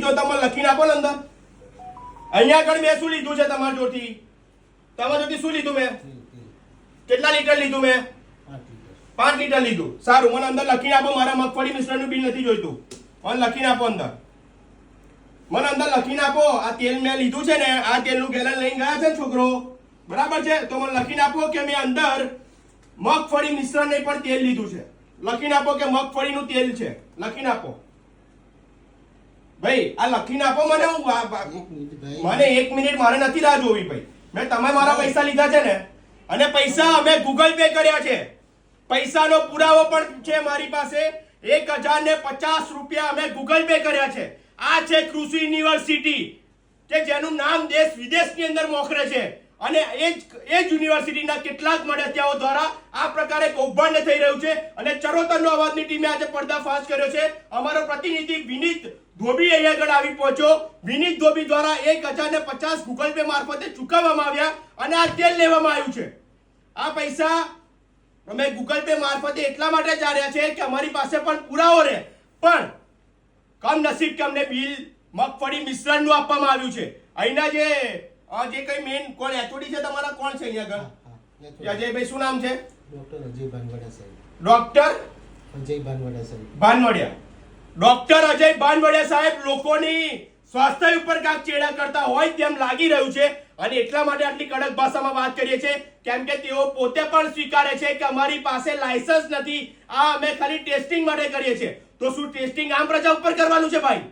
તો તમે લખી નાખો ને અંદર. અહીંયા આગળ મેં શું લીધું છે તમારા જોડથી? તમારા જોડથી શું લીધું મેં? કેટલા લીટર લીધું મેં? પાંચ લીટર લીધું. સારું, મને અંદર લખીને આપો મારા મગફળી મિશ્રણનું બિલ નથી જોઈતું. મને લખી આપો અંદર. મને અંદર લખી આપો આ તેલ મેં લીધું છે ને, આ તેલનું ગેલન લઈને ગયા છે છોકરો. બરાબર છે? તો મને લખીને આપો કે મેં અંદર મગફળી મિશ્રણ પણ તેલ લીધું છે. લખીને આપો કે મગફળીનું તેલ છે. લખીને આપો ભાઈ આ લખીને આપો મને હું મને એક મિનિટ મારે નથી રાહ જોવી ભાઈ. મેં તમે મારા પૈસા લીધા છે ને અને પૈસા અમે ગૂગલ પે કર્યા છે. પૈસાનો પુરાવો પણ છે મારી પાસે. એક હજાર ને પચાસ રૂપિયા અમે ગૂગલ પે કર્યા છે. આ છે કૃષિ યુનિવર્સિટી કે જેનું નામ દેશ વિદેશની અંદર મોખરે છે. અને એ જ એ જ યુનિવર્સિટીના કેટલાક મળતિયાઓ દ્વારા આ પ્રકારે કૌભાંડ થઈ રહ્યું છે અને ચરોતરનો અવાજની ટીમે આજે પર્દાફાશ કર્યો છે. અમારો પ્રતિનિધિ વિનીત ધોબી અહીં આગળ આવી પહોંચ્યો. વિનીત ધોબી દ્વારા એક હજાર ને પચાસ ગૂગલ પે મારફતે ચૂકવવામાં આવ્યા અને આ તેલ લેવામાં આવ્યું છે. આ પૈસા અમે ગૂગલ પે મારફતે એટલા માટે જાણ્યા છે કે અમારી પાસે પણ પુરાવો રહે. પણ કમનસીબ કે અમને બિલ મગફળી મિશ્રણનું આપવામાં આવ્યું છે. અહીંના જે જે કઈ મેઇન કોણ એચઓડી છે તમારા કોણ છે અહીંયા આગળ? અજયભાઈ શું નામ છે? ડોક્ટર અજય ભાનવડિયા સાહેબ. ડોક્ટર અજય ભાનવડિયા સાહેબ. ભાનવડિયા. ડોક્ટર અજય ભાનવડિયા સાહેબ લોકોની સ્વાસ્થ્ય ઉપર કાંક ચેડા કરતા હોય તેમ લાગી રહ્યું છે અને એટલા માટે આટલી કડક ભાષામાં વાત કરીએ છીએ કેમ કે તેઓ પોતે પણ સ્વીકારે છે કે અમારી પાસે લાયસન્સ નથી. આ અમે ખાલી ટેસ્ટિંગ માટે કરીએ છીએ. તો શું ટેસ્ટિંગ આમ પ્રજા ઉપર કરવાનું છે ભાઈ?